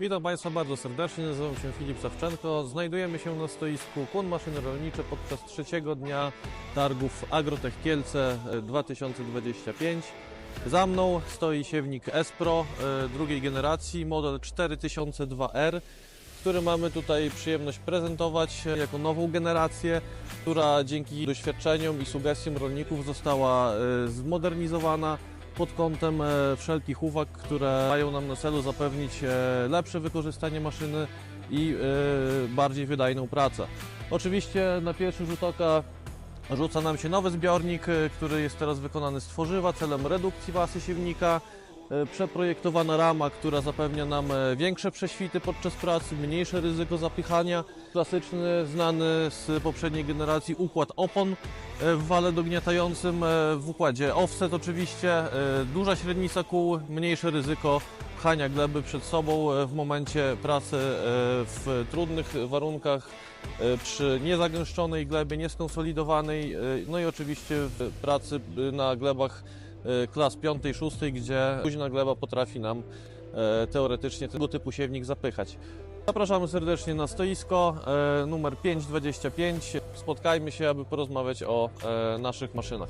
Witam Państwa bardzo serdecznie, nazywam się Filip Sawczenko. Znajdujemy się na stoisku Kun Maszyny Rolnicze podczas trzeciego dnia targów Agrotech Kielce e, 2025. Za mną stoi siewnik S-Pro e, drugiej generacji, model 4002R, który mamy tutaj przyjemność prezentować e, jako nową generację, która dzięki doświadczeniom i sugestiom rolników została e, zmodernizowana pod kątem e, wszelkich uwag, które mają nam na celu zapewnić e, lepsze wykorzystanie maszyny i e, bardziej wydajną pracę. Oczywiście na pierwszy rzut oka rzuca nam się nowy zbiornik, który jest teraz wykonany z tworzywa celem redukcji masy siewnika. E, Przeprojektowana rama, która zapewnia nam e, większe prześwity podczas pracy, mniejsze ryzyko zapychania. Klasyczny, znany z poprzedniej generacji układ opon e, w wale dogniatającym, w układzie offset oczywiście, duża średnica kół, mniejsze ryzyko pchania gleby przed sobą w momencie pracy w trudnych warunkach, przy niezagęszczonej glebie, nieskonsolidowanej, no i oczywiście w pracy na glebach klas 5, 6, gdzie późna gleba potrafi nam e, teoretycznie tego typu siewnik zapychać. Zapraszamy serdecznie na stoisko e, numer 525. Spotkajmy się, aby porozmawiać o e, naszych maszynach.